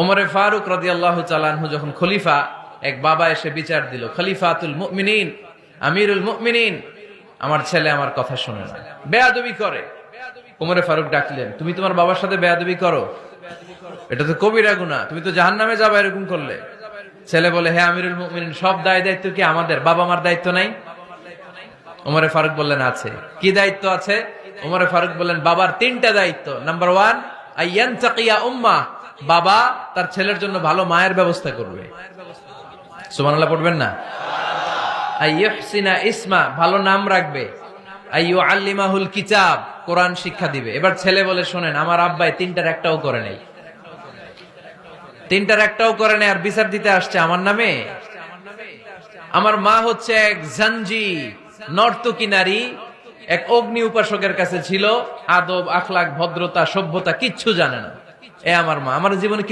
ওমরে ফারুক রাদিয়াল্লাহু চালানহু যখন খলিফা, এক বাবা এসে বিচার দিল, খলিফাতুল মুমিনিন, আমিরুল মুমিনিন। আমার ছেলে আমার কথা শুনে না। বেয়াদবি করে। ওমরে ফারুক ডাকলেন, তুমি তোমার বাবার সাথে বেয়াদবি করো? এটা তো কবিরা গুনাহ, তুমি তো জাহান্নামে যাবে এরকম করলে। ছেলে বলে হে আমিরুল মুমিনিন, সব দায় দায়িত্ব কি আমাদের? বাবা মার দায়িত্ব নাই? ওমরে ফারুক বললেন, আছে। কি দায়িত্ব আছে? ওমরে ফারুক বললেন, বাবার তিনটা দায়িত্ব। নাম্বার ওয়ান, আইয়ান চাকিয়া উম্মা বাবা তার ছেলের জন্য ভালো মায়ের ব্যবস্থা করবে। সুবহানাল্লাহ, পড়বেন না? ইসমা, ভালো নাম রাখবে। আইয়ু আল্লিমাহুল কিতাব, কোরআন শিক্ষা দিবে। এবার ছেলে বলে, শোনেন, আমার আব্বাই তিনটার একটাও করে নেই। তিনটার একটাও করে নেই, আর বিচার দিতে আসছে আমার নামে। আমার মা হচ্ছে এক জাঞ্জি নর্তকী নারী এক অগ্নি উপাসকের কাছে ছিল। আদব আখলাক ভদ্রতা, সভ্যতা, কিচ্ছু জানে না। এ আমার মা। আমার জীবনে